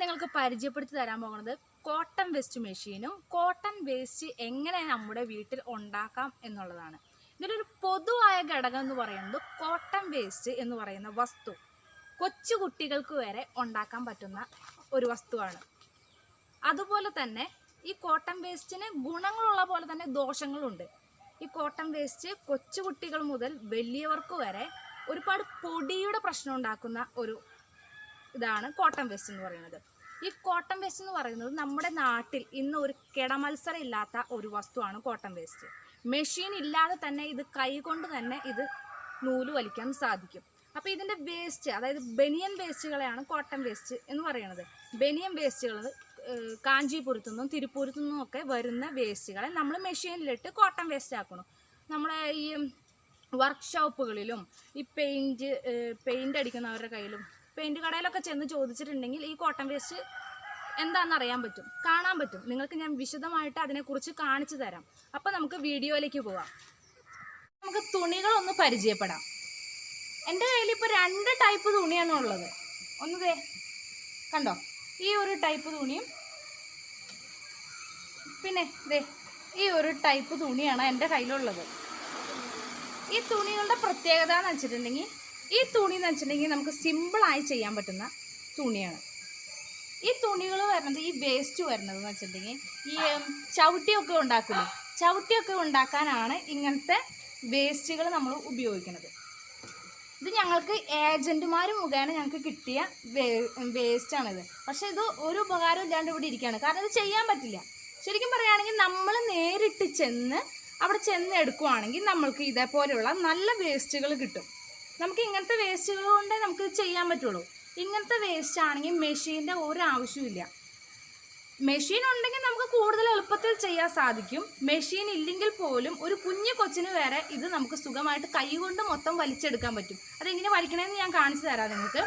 നിങ്ങൾക്ക് പരിചയപ്പെടുത്തി തരാൻ പോകുന്നത് കോട്ടൺ വേസ്റ്റ് മെഷീനും കോട്ടൺ വേസ്റ്റ് എങ്ങനെ നമ്മുടെ വീട്ടിൽ ഉണ്ടാക്കാം എന്നുള്ളതാണ്. ഇതിലൊരു പൊതുവായ ഘടകം എന്ന് പറയുന്നത് കോട്ടൺ വേസ്റ്റ് എന്ന് പറയുന്ന വസ്തു. കൊച്ചു കുട്ടികൾക്ക് വരെ ഉണ്ടാക്കാൻ പറ്റുന്ന ഒരു വസ്തുവാണ്. അതുപോലെ തന്നെ ഈ കോട്ടൺ വേസ്റ്റിന് ഗുണങ്ങളുള്ള പോലെ തന്നെ ദോഷങ്ങളുണ്ട്. ഈ കോട്ടൺ വേസ്റ്റ് കൊച്ചു കുട്ടികൾ മുതൽ വലിയവർക്ക് വരെ ഒരുപാട് പൊടിയുടെ പ്രശ്നം ഉണ്ടാക്കുന്ന ഒരു ഇതാണ് കോട്ടൺ വേസ്റ്റ് എന്ന് പറയുന്നത്. ഈ കോട്ടൺ വേസ്റ്റ് എന്ന് പറയുന്നത് നമ്മുടെ നാട്ടിൽ ഇന്ന് ഒരു കിടമത്സരം ഇല്ലാത്ത ഒരു വസ്തുവാണ് കോട്ടൺ വേസ്റ്റ് മെഷീൻ ഇല്ലാതെ തന്നെ ഇത് കൈകൊണ്ട് തന്നെ ഇത് നൂൽ വലിക്കാൻ സാധിക്കും. അപ്പോൾ ഇതിന്റെ വേസ്റ്റ് അതായത് ബനിയൻ വേസ്റ്റുകളെയാണ് കോട്ടൺ വേസ്റ്റ് എന്ന് പറയുന്നത്. ബനിയൻ വേസ്റ്റുകൾ കാഞ്ചീപുരത്തു നിന്നും തിരുപ്പൂരത്തു നിന്നും ഒക്കെ വരുന്ന വേസ്റ്റുകളെ നമ്മൾ മെഷീനിലിട്ട് കോട്ടൺ വേസ്റ്റ് ആക്കണം. നമ്മളെ ഈ വർക്ക്ഷോപ്പുകളിലും ഈ പെയിന്റ് പെയിന്റ് അടിക്കുന്നവരുടെ കയ്യിലും പെയിന്റ് കടയിലൊക്കെ ചെന്ന് ചോദിച്ചിട്ടുണ്ടെങ്കിൽ ഈ കോട്ടൺ വേസ്റ്റ് എന്താണെന്ന് അറിയാൻ പറ്റും? കാണാൻ പറ്റും. നിങ്ങൾക്ക് ഞാൻ വിശദമായിട്ട് അതിനെക്കുറിച്ച് കാണിച്ചു തരാം. അപ്പോൾ നമുക്ക് വീഡിയോയിലേക്ക് പോവാം. നമുക്ക് തുണികളൊന്ന് പരിചയപ്പെടാം. എന്റെ കയ്യിൽ ഇപ്പോൾ രണ്ട് ടൈപ്പ് തുണിയാണ് ഉള്ളത്. ഒന്ന് ദേ കണ്ടോ? ഈ ഒരു ടൈപ്പ് തുണിയും പിന്നെ ദേ ഈ ഒരു ടൈപ്പ് തുണിയാണ് എന്റെ കയ്യിലുള്ളത്. ഈ തുണികളുടെ പ്രത്യേകത എന്ന് വെച്ചിട്ടുണ്ടെങ്കിൽ ഈ തുണി എന്ന് വെച്ചിട്ടുണ്ടെങ്കിൽ നമുക്ക് സിമ്പിളായി ചെയ്യാൻ പറ്റുന്ന തുണിയാണ്. ഈ തുണികൾ വരുന്നത് ഈ വേസ്റ്റ് വരുന്നത് എന്ന് വെച്ചിട്ടുണ്ടെങ്കിൽ ഈ ചവിട്ടിയൊക്കെ ഉണ്ടാക്കില്ലേ? ചവിട്ടിയൊക്കെ ഉണ്ടാക്കാനാണ് ഇങ്ങനത്തെ വേസ്റ്റുകൾ നമ്മൾ ഉപയോഗിക്കുന്നത്. ഇത് ഞങ്ങൾക്ക് ഏജന്റുമാർ മുഖേന ഞങ്ങൾക്ക് കിട്ടിയ വേ വേസ്റ്റാണിത് പക്ഷേ ഇത് ഒരു ഉപകാരം ഇല്ലാണ്ട് ഇവിടെ ഇരിക്കുകയാണ്. കാരണം ഇത് ചെയ്യാൻ പറ്റില്ല. ശരിക്കും പറയുകയാണെങ്കിൽ നമ്മൾ നേരിട്ട് ചെന്ന് അവിടെ ചെന്ന് എടുക്കുവാണെങ്കിൽ നമ്മൾക്ക് ഇതേപോലെയുള്ള നല്ല വേസ്റ്റുകൾ കിട്ടും. നമുക്ക് ഇങ്ങനത്തെ വേസ്റ്റുകൾ കൊണ്ടേ നമുക്ക് ചെയ്യാൻ പറ്റുള്ളൂ. ഇങ്ങനത്തെ വേസ്റ്റ് ആണെങ്കിൽ മെഷീന്റെ ഒരു ആവശ്യമില്ല മെഷീൻ ഉണ്ടെങ്കിൽ നമുക്ക് കൂടുതൽ എളുപ്പത്തിൽ ചെയ്യാൻ സാധിക്കും. മെഷീൻ ഇല്ലെങ്കിൽ പോലും ഒരു കുഞ്ഞു കൊച്ചിന് വരെ ഇത് നമുക്ക് സുഖമായിട്ട് കൈകൊണ്ട് മൊത്തം വലിച്ചെടുക്കാൻ പറ്റും. അതെങ്ങനെ വലിക്കണമെന്ന് ഞാൻ കാണിച്ചു തരാം നിങ്ങൾക്ക്.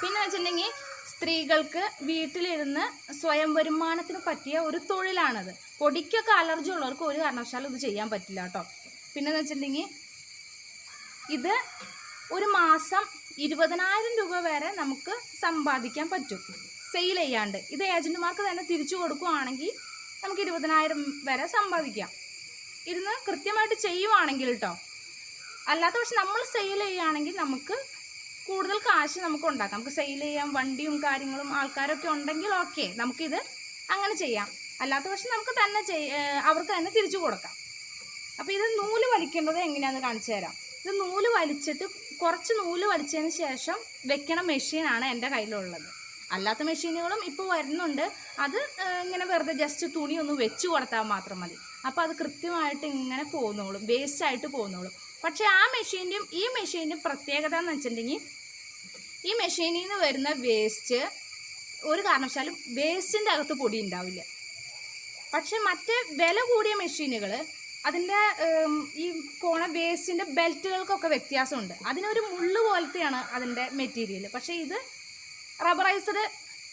പിന്നെ വെച്ചിട്ടുണ്ടെങ്കിൽ സ്ത്രീകൾക്ക് വീട്ടിലിരുന്ന് സ്വയം വരുമാനത്തിന് പറ്റിയ ഒരു തൊഴിലാണത്. പൊടിക്കൊക്കെ അലർജി ഉള്ളവർക്ക് ഒരു കാരണവശാലും ഇത് ചെയ്യാൻ പറ്റില്ല കേട്ടോ. പിന്നെന്ന് വെച്ചിട്ടുണ്ടെങ്കിൽ ഇത് ഒരു മാസം ഇരുപതിനായിരം രൂപ വരെ നമുക്ക് സമ്പാദിക്കാൻ പറ്റും. സെയിൽ ചെയ്യാണ്ട്. ഇത് ഏജന്റുമാർക്ക് തന്നെ തിരിച്ചു കൊടുക്കുവാണെങ്കിൽ നമുക്ക് ഇരുപതിനായിരം വരെ സമ്പാദിക്കാം. ഇരുന്ന് കൃത്യമായിട്ട് ചെയ്യുവാണെങ്കിൽ കേട്ടോ അല്ലാത്ത പക്ഷെ നമ്മൾ സെയിൽ ചെയ്യുകയാണെങ്കിൽ നമുക്ക് കൂടുതൽ കാശ് നമുക്ക് ഉണ്ടാക്കാം. നമുക്ക് സെയിൽ ചെയ്യാം വണ്ടിയും കാര്യങ്ങളും ആൾക്കാരൊക്കെ ഉണ്ടെങ്കിൽ ഓക്കെ നമുക്കിത് അങ്ങനെ ചെയ്യാം. അല്ലാത്ത പക്ഷെ നമുക്ക് തന്നെ അവർക്ക് തന്നെ തിരിച്ചു കൊടുക്കാം. അപ്പോൾ ഇത് നൂൽ വലിക്കേണ്ടത് എങ്ങനെയാണെന്ന് കാണിച്ചു തരാം. ഇത് നൂൽ വലിച്ചിട്ട് കുറച്ച് നൂൽ വലിച്ചതിന് ശേഷം വെക്കണ മെഷീനാണ് എന്റെ കയ്യിലുള്ളത്. അല്ലാത്ത മെഷീനുകളും ഇപ്പോൾ വരുന്നുണ്ട്. അത് ഇങ്ങനെ വെറുതെ ജസ്റ്റ് തുണി ഒന്ന് വെച്ച് കൊടുത്താൽ മാത്രം മതി. അപ്പോൾ അത് കൃത്യമായിട്ട് ഇങ്ങനെ പോകുന്നോളും വേസ്റ്റ് ആയിട്ട് പോകുന്നോളും പക്ഷേ ആ മെഷീന്റെയും ഈ മെഷീന്റെയും പ്രത്യേകത എന്ന് വെച്ചിട്ടുണ്ടെങ്കിൽ ഈ മെഷീനിൽ നിന്ന് വരുന്ന വേസ്റ്റ് ഒരു കാരണവശാലും വേസ്റ്റിന്റെ അകത്ത് പൊടി ഉണ്ടാവില്ല. പക്ഷെ മറ്റ് വില കൂടിയ മെഷീനുകൾ അതിന്റെ ഈ പോണ വേസ്റ്റിന്റെ ബെൽറ്റുകൾക്കൊക്കെ വ്യത്യാസമുണ്ട്. അതിനൊരു മുള്ള് പോലത്തെയാണ് അതിന്റെ മെറ്റീരിയൽ പക്ഷേ ഇത് റബ്ബറൈസ്ഡ്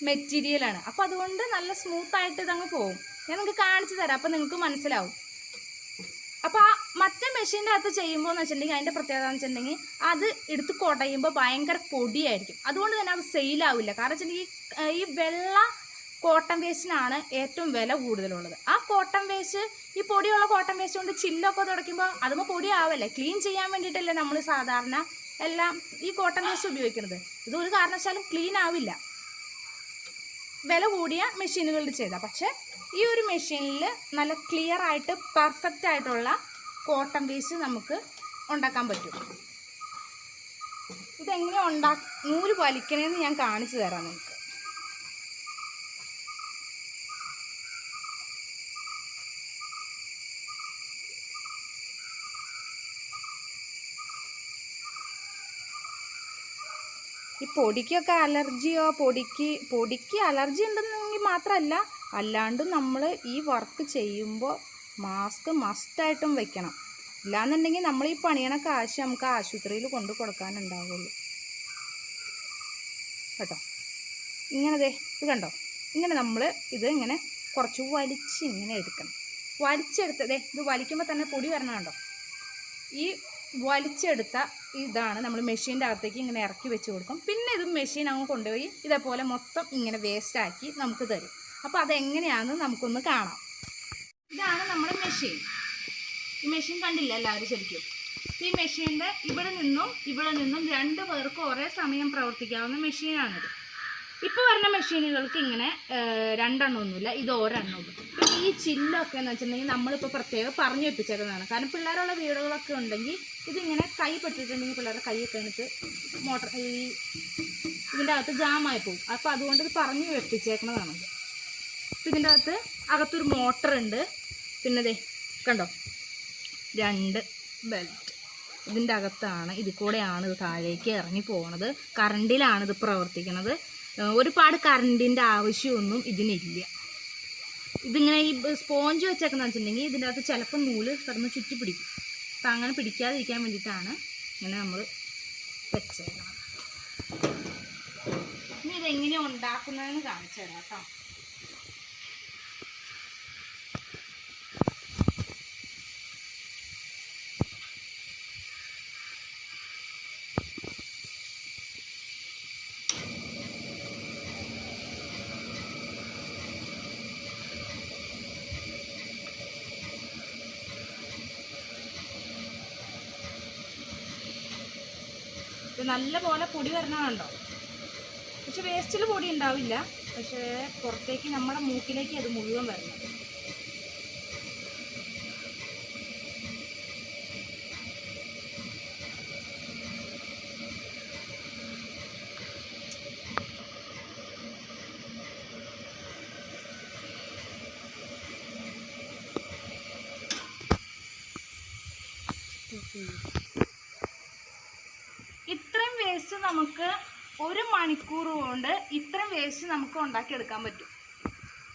മെറ്റീരിയലാണ്. അപ്പോൾ അതുകൊണ്ട് നല്ല സ്മൂത്തായിട്ട് ഇതങ്ങ് പോകും ഞാൻ നിങ്ങൾക്ക് കാണിച്ചു തരാം അപ്പോൾ നിങ്ങൾക്ക് മനസ്സിലാവും. അപ്പോൾ ആ മറ്റേ മെഷീന്റെ അകത്ത് ചെയ്യുമ്പോൾ എന്ന് വെച്ചിട്ടുണ്ടെങ്കിൽ അതിന്റെ പ്രത്യേകത എന്ന് വെച്ചിട്ടുണ്ടെങ്കിൽ അത് എടുത്ത് കുടയുമ്പോൾ ഭയങ്കര പൊടിയായിരിക്കും. അതുകൊണ്ട് തന്നെ അത് സെയിലാവില്ല. കാരണം വെച്ചിട്ടുണ്ടെങ്കിൽ ഈ വെള്ള കോട്ടൺ വേസ്റ്റിനാണ് ഏറ്റവും വില കൂടുതലുള്ളത്. ആ കോട്ടൺ വേസ്റ്റ് ഈ പൊടിയുള്ള കോട്ടൺ വേസ്റ്റ് കൊണ്ട് ചില്ലൊക്കെ തുടയ്ക്കുമ്പോൾ അതുമ്പോൾ പൊടിയാവല്ലേ? ക്ലീൻ ചെയ്യാൻ വേണ്ടിയിട്ടല്ലേ നമ്മൾ സാധാരണ എല്ലാം ഈ കോട്ടൺ വേസ്റ്റ് ഉപയോഗിക്കുന്നത്. ഇത് ഒരു കാരണവശാലും ക്ലീൻ ആവില്ല. വില കൂടിയ മെഷീനുകളിൽ ചെയ്താൽ പക്ഷേ ഈ ഒരു മെഷീനിൽ നല്ല ക്ലിയർ ആയിട്ട് പെർഫെക്റ്റ് ആയിട്ടുള്ള കോട്ടൺ വേസ്റ്റ് നമുക്ക് ഉണ്ടാക്കാൻ പറ്റും. ഇതെങ്ങനെ ഉണ്ടാ നൂൽ വലിക്കണേന്ന് ഞാൻ കാണിച്ചു തരാം നിങ്ങൾക്ക് ഈ പൊടിക്കൊക്കെ അലർജിയോ പൊടിക്ക് പൊടിക്ക് അലർജി ഉണ്ടെന്നെങ്കിൽ മാത്രമല്ല അല്ലാണ്ട് നമ്മൾ ഈ വർക്ക് ചെയ്യുമ്പോൾ മാസ്ക് മസ്റ്റായിട്ടും വെക്കണം. ഇല്ലാന്നുണ്ടെങ്കിൽ നമ്മൾ ഈ പണിയണ കാശ് നമുക്ക് ആശുപത്രിയിൽ കൊണ്ടു കൊടുക്കാനുണ്ടാവുള്ളൂ. കേട്ടോ? ഇങ്ങനെ ദേ ഇത് കണ്ടോ? ഇങ്ങനെ നമ്മൾ ഇത് ഇങ്ങനെ കുറച്ച് വലിച്ച് ഇങ്ങനെ എടുക്കണം. വലിച്ചെടുത്തതേ ഇത് വലിക്കുമ്പോൾ തന്നെ പൊടി വരണം കണ്ടോ? ഈ വലിച്ചെടുത്ത ഇതാണ് നമ്മൾ മെഷീന്റെ അകത്തേക്ക് ഇങ്ങനെ ഇറക്കി വെച്ച് കൊടുക്കും. പിന്നെ ഇത് മെഷീൻ അങ്ങ് കൊണ്ടുപോയി ഇതേപോലെ മൊത്തം ഇങ്ങനെ വേസ്റ്റാക്കി നമുക്ക് തരും. അപ്പോൾ അതെങ്ങനെയാണെന്ന് നമുക്കൊന്ന് കാണാം. ഇതാണ് നമ്മുടെ മെഷീൻ ഈ മെഷീൻ കണ്ടില്ല എല്ലാവരും ശരിക്കും? ഈ മെഷീന്റെ ഇവിടെ നിന്നും ഇവിടെ നിന്നും രണ്ട് പേർക്ക് ഒരേ സമയം പ്രവർത്തിക്കാവുന്ന മെഷീനാണിത് ഇപ്പോൾ വരുന്ന മെഷീനുകൾക്ക് ഇങ്ങനെ രണ്ടെണ്ണം ഒന്നുമില്ല ഇത് ഒരെണ്ണമുള്ളൂ പിന്നെ ഈ ചില്ലൊക്കെ എന്ന് വെച്ചിട്ടുണ്ടെങ്കിൽ നമ്മളിപ്പോൾ പ്രത്യേകം പറഞ്ഞു വെപ്പിച്ചേക്കുന്നതാണ് കാരണം പിള്ളേരുള്ള വീടുകളൊക്കെ ഉണ്ടെങ്കിൽ ഇതിങ്ങനെ കൈ പെട്ടിട്ടുണ്ടെങ്കിൽ പിള്ളേരുടെ കൈയൊക്കെ എടുത്ത് മോട്ടർ ഈ ഇതിന്റെ അകത്ത് ജാമായി പോകും. അപ്പോൾ അതുകൊണ്ട് ഇത് പറഞ്ഞു വെപ്പിച്ചേക്കുന്നതാണ് ഇതിന്റെ അകത്ത് അകത്തൊരു മോട്ടർ ഉണ്ട്. പിന്നെ ദേ കണ്ടോ? രണ്ട് ബെൽറ്റ് ഇതിന്റെ അകത്താണ് ഇതിൽ കൂടെയാണ് ഇത് താഴേക്ക് ഇറങ്ങി പോകുന്നത് കറണ്ടിലാണ് ഇത് പ്രവർത്തിക്കുന്നത്. ഒരുപാട് കറണ്ടിന്റെ ആവശ്യമൊന്നും ഇതിനില്ല. ഇതിങ്ങനെ ഈ സ്പോഞ്ച് വെച്ചേക്കുന്ന വെച്ചിട്ടുണ്ടെങ്കിൽ ഇതിന്റെ അകത്ത് ചിലപ്പോൾ നൂൽ കിടന്ന് ചുറ്റി പിടിക്കും അപ്പം അങ്ങനെ പിടിക്കാതിരിക്കാൻ വേണ്ടിയിട്ടാണ് ഇങ്ങനെ നമ്മൾ വെച്ചേക്കുന്നത് ഇനി ഇതെങ്ങനെയാണ് ഉണ്ടാക്കുന്നതെന്ന് കാണിച്ചു തരാം കേട്ടോ. ഇത് നല്ല പോലെ പൊടി വരണമുണ്ടോ പക്ഷെ വേസ്റ്റിൽ പൊടി ഉണ്ടാവില്ല. പക്ഷേ പുറത്തേക്ക് നമ്മുടെ മൂക്കിലേക്ക് അത് മുഴുവൻ വരണം ഇത്രയും വേസ്റ്റ് നമുക്ക് ഒരു മണിക്കൂർ കൊണ്ട് ഇത്രയും വേസ്റ്റ് നമുക്ക് ഉണ്ടാക്കിയെടുക്കാൻ പറ്റും.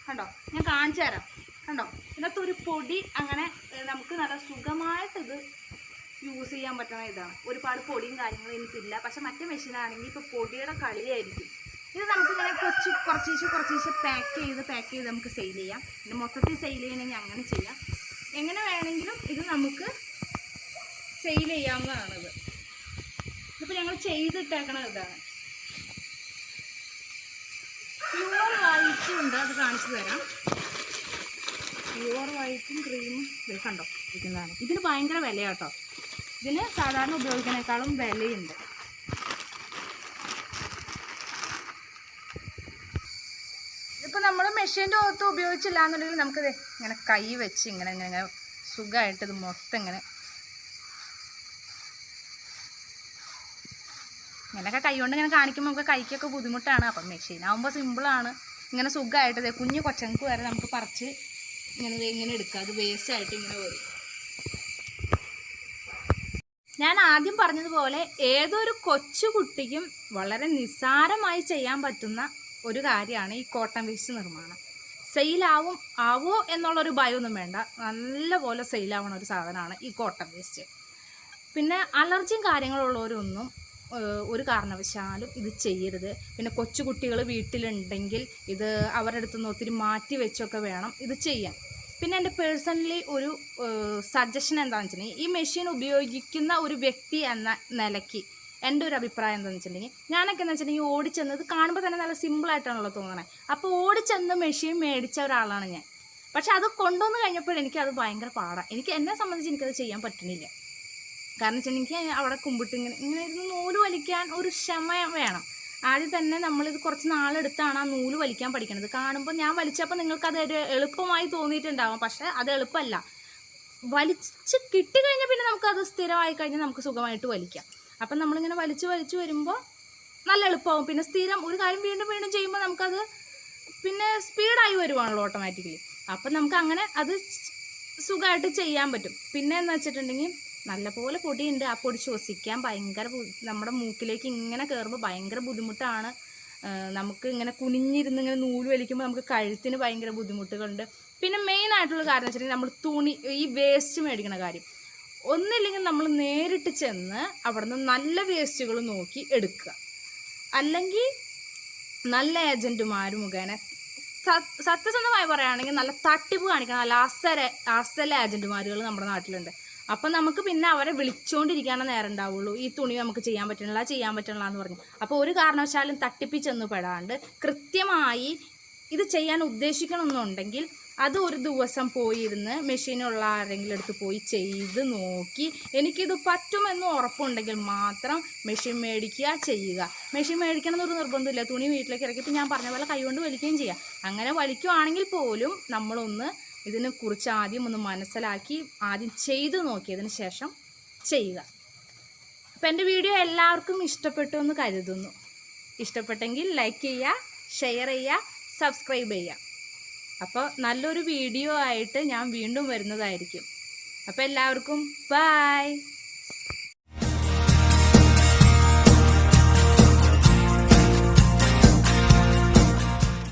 കണ്ടോ? ഞാൻ കാണിച്ചു തരാം. കണ്ടോ? ഇതിനകത്ത് ഒരു പൊടി അങ്ങനെ നമുക്ക് നല്ല സുഖമായിട്ട് ഇത് യൂസ് ചെയ്യാൻ പറ്റുന്ന ഇതാണ്. ഒരുപാട് പൊടിയും കാര്യങ്ങളും എനിക്കില്ല. പക്ഷെ മറ്റേ മെഷീനാണെങ്കിൽ ഇപ്പോൾ പൊടിയുടെ കളിയായിരിക്കും. ഇത് നമുക്ക് നമുക്കിങ്ങനെ കൊച്ചു കുറച്ചീശെ കുറച്ചീശെ പാക്ക് ചെയ്ത് പാക്ക് ചെയ്ത് നമുക്ക് സെയിൽ ചെയ്യാം. പിന്നെ മൊത്തത്തിൽ സെയിൽ ചെയ്യണമെങ്കിൽ അങ്ങനെ ചെയ്യാം. എങ്ങനെ വേണമെങ്കിലും ഇത് നമുക്ക് സെയിൽ ചെയ്യാവുന്നതാണിത്. ഇപ്പൊ ഞങ്ങൾ ചെയ്തിട്ടേക്കണ ഇതാണ്. പ്യുവർ വൈറ്റും ഉണ്ട് അത് കാണിച്ചു തരാം. പ്യുവർ വൈറ്റും ക്രീമും ഇത് കണ്ടോ? ഇരിക്കുന്നതാണ്. ഇതിന് ഭയങ്കര വിലയാട്ടോ ഇതിന് സാധാരണ ഉപയോഗിക്കുന്നേക്കാളും വിലയുണ്ട്. ഇപ്പൊ നമ്മൾ മെഷീന്റെ അകത്ത് ഉപയോഗിച്ചില്ല എന്നുണ്ടെങ്കിൽ നമുക്കിത് ഇങ്ങനെ കൈ വെച്ച് ഇങ്ങനെ ഇങ്ങനെ സുഖമായിട്ട് ഇത് മൊത്തം ഇങ്ങനെ ഇങ്ങനെയൊക്കെ കൈകൊണ്ട് ഇങ്ങനെ കാണിക്കുമ്പോൾ നമുക്ക് കൈക്കൊക്കെ ബുദ്ധിമുട്ടാണ്. അപ്പം മെഷീനാകുമ്പോൾ സിമ്പിളാണ് ഇങ്ങനെ സുഖമായിട്ട് കുഞ്ഞു കൊച്ചങ്ങൾക്ക് വരെ നമുക്ക് പറിച്ച് ഇങ്ങനെ ഇങ്ങനെ എടുക്കുക അത് വേസ്റ്റ് ആയിട്ട് ഇങ്ങനെ വരും. ഞാൻ ആദ്യം പറഞ്ഞതുപോലെ ഏതൊരു കൊച്ചു കുട്ടിക്കും വളരെ നിസ്സാരമായി ചെയ്യാൻ പറ്റുന്ന ഒരു കാര്യമാണ് ഈ കോട്ടൺ വേസ്റ്റ് നിർമ്മാണം. സെയിലാവും ആവോ എന്നുള്ളൊരു ഭയമൊന്നും വേണ്ട. നല്ലപോലെ സെയിലാവണ ഒരു സാധനമാണ് ഈ കോട്ടൺ വേസ്റ്റ് പിന്നെ അലർജിയും കാര്യങ്ങളുള്ളവരൊന്നും ഒരു കാരണവശാലും ഇത് ചെയ്യരുത്. പിന്നെ കൊച്ചുകുട്ടികൾ വീട്ടിലുണ്ടെങ്കിൽ ഇത് അവരുടെ അടുത്ത് നിന്ന് ഒത്തിരി മാറ്റി വെച്ചൊക്കെ വേണം ഇത് ചെയ്യാൻ. പിന്നെ എന്റെ പേഴ്സണലി ഒരു സജഷൻ എന്താണെന്ന് വെച്ചിട്ടുണ്ടെങ്കിൽ ഈ മെഷീൻ ഉപയോഗിക്കുന്ന ഒരു വ്യക്തി എന്ന നിലയ്ക്ക് എന്റെ ഒരു അഭിപ്രായം എന്താണെന്ന് വെച്ചിട്ടുണ്ടെങ്കിൽ ഞാനൊക്കെ എന്ന് വെച്ചിട്ടുണ്ടെങ്കിൽ ഓടിച്ചെന്ന് ഇത് കാണുമ്പോൾ തന്നെ നല്ല സിമ്പിളായിട്ടാണല്ലോ തോന്നണേ. അപ്പോൾ ഓടിച്ചെന്ന് മെഷീൻ മേടിച്ച ഒരാളാണ് ഞാൻ. പക്ഷെ അത് കൊണ്ടുവന്ന് കഴിഞ്ഞപ്പോൾ എനിക്ക് അത് ഭയങ്കര പാടാണ് എനിക്ക് എന്നെ സംബന്ധിച്ച് എനിക്കത് ചെയ്യാൻ പറ്റുന്നില്ല കാരണം വെച്ചിട്ടുണ്ടെങ്കിൽ അവിടെ കുമ്പിട്ട് ഇങ്ങനെ ഇങ്ങനെ ഇരുന്ന് നൂൽ വലിക്കാൻ ഒരു ക്ഷമ വേണം. ആദ്യം തന്നെ നമ്മളിത് കുറച്ച് നാളെടുത്താണ് ആ നൂൽ വലിക്കാൻ പഠിക്കണത്. കാണുമ്പോൾ ഞാൻ വലിച്ചപ്പോൾ നിങ്ങൾക്കത് ഒരു എളുപ്പമായി തോന്നിയിട്ടുണ്ടാവാം. പക്ഷേ അത് എളുപ്പമല്ല. വലിച്ച് കിട്ടിക്കഴിഞ്ഞാൽ പിന്നെ നമുക്കത് സ്ഥിരമായി കഴിഞ്ഞാൽ നമുക്ക് സുഖമായിട്ട് വലിക്കാം. അപ്പം നമ്മളിങ്ങനെ വലിച്ച് വലിച്ച് വരുമ്പോൾ നല്ല എളുപ്പമാവും. പിന്നെ സ്ഥിരം ഒരു കാര്യം വീണ്ടും വീണ്ടും ചെയ്യുമ്പോൾ നമുക്കത് പിന്നെ സ്പീഡായി വരുവാണല്ലോ ഓട്ടോമാറ്റിക്കലി. അപ്പം നമുക്ക് അങ്ങനെ അത് സുഖമായിട്ട് ചെയ്യാൻ പറ്റും. പിന്നെ എന്ന് വെച്ചിട്ടുണ്ടെങ്കിൽ നല്ലപോലെ പൊടിയുണ്ട്. ആ പൊടി ശ്വസിക്കാൻ ഭയങ്കര നമ്മുടെ മൂക്കിലേക്ക് ഇങ്ങനെ കയറുമ്പോൾ ഭയങ്കര ബുദ്ധിമുട്ടാണ്. നമുക്ക് ഇങ്ങനെ കുനിഞ്ഞിരുന്ന് ഇങ്ങനെ നൂൽ വലിക്കുമ്പോൾ നമുക്ക് കഴുത്തിന് ഭയങ്കര ബുദ്ധിമുട്ടുകളുണ്ട്. പിന്നെ മെയിൻ ആയിട്ടുള്ള കാരണം വെച്ചിട്ടുണ്ടെങ്കിൽ നമ്മൾ തുണി ഈ വേസ്റ്റ് മേടിക്കണ കാര്യം. ഒന്നില്ലെങ്കിൽ നമ്മൾ നേരിട്ട് ചെന്ന് അവിടുന്ന് നല്ല വേസ്റ്റുകൾ നോക്കി എടുക്കുക. അല്ലെങ്കിൽ നല്ല ഏജന്റുമാർ മുഖേന സത്യസന്ധമായി പറയുകയാണെങ്കിൽ നല്ല തട്ടിപ്പ് കാണിക്കുന്ന നല്ല അസല അസല ഏജന്റുമാരുകൾ നമ്മുടെ നാട്ടിലുണ്ട്. അപ്പം നമുക്ക് പിന്നെ അവരെ വിളിച്ചുകൊണ്ടിരിക്കാനേ നേരം ഉണ്ടാവുള്ളൂ. ഈ തുണി നമുക്ക് ചെയ്യാൻ പറ്റണില്ല ചെയ്യാൻ പറ്റണില്ല എന്ന് പറഞ്ഞു. അപ്പോൾ ഒരു കാരണവശാലും തട്ടിപ്പിച്ചെന്ന് പെടാണ്ട് കൃത്യമായി ഇത് ചെയ്യാൻ ഉദ്ദേശിക്കണമെന്നുണ്ടെങ്കിൽ അത് ഒരു ദിവസം പോയിരുന്ന് മെഷീനുള്ള ആരെങ്കിലും അടുത്ത് പോയി ചെയ്ത് നോക്കി എനിക്കിത് പറ്റുമെന്ന് ഉറപ്പുണ്ടെങ്കിൽ മാത്രം മെഷീൻ മേടിക്കുക ചെയ്യുക. മെഷീൻ മേടിക്കണം എന്നൊരു നിർബന്ധമില്ല. തുണി വീട്ടിലേക്ക് ഇറക്കിയപ്പോൾ ഞാൻ പറഞ്ഞ പോലെ കൈകൊണ്ട് വലിക്കുകയും ചെയ്യാം. അങ്ങനെ വലിക്കുവാണെങ്കിൽ പോലും നമ്മളൊന്ന് ഇതിനെ കുറിച്ച് ആദ്യം ഒന്ന് മനസ്സിലാക്കി ആദ്യം ചെയ്തു നോക്കിയതിന് ശേഷം ചെയ്യുക. അപ്പം എന്റെ വീഡിയോ എല്ലാവർക്കും ഇഷ്ടപ്പെട്ടു എന്ന് കരുതുന്നു. ഇഷ്ടപ്പെട്ടെങ്കിൽ ലൈക്ക് ചെയ്യുക ഷെയർ ചെയ്യുക സബ്സ്ക്രൈബ് ചെയ്യുക. അപ്പോൾ നല്ലൊരു വീഡിയോ ആയിട്ട് ഞാൻ വീണ്ടും വരുന്നതായിരിക്കും. അപ്പോൾ എല്ലാവർക്കും ബൈ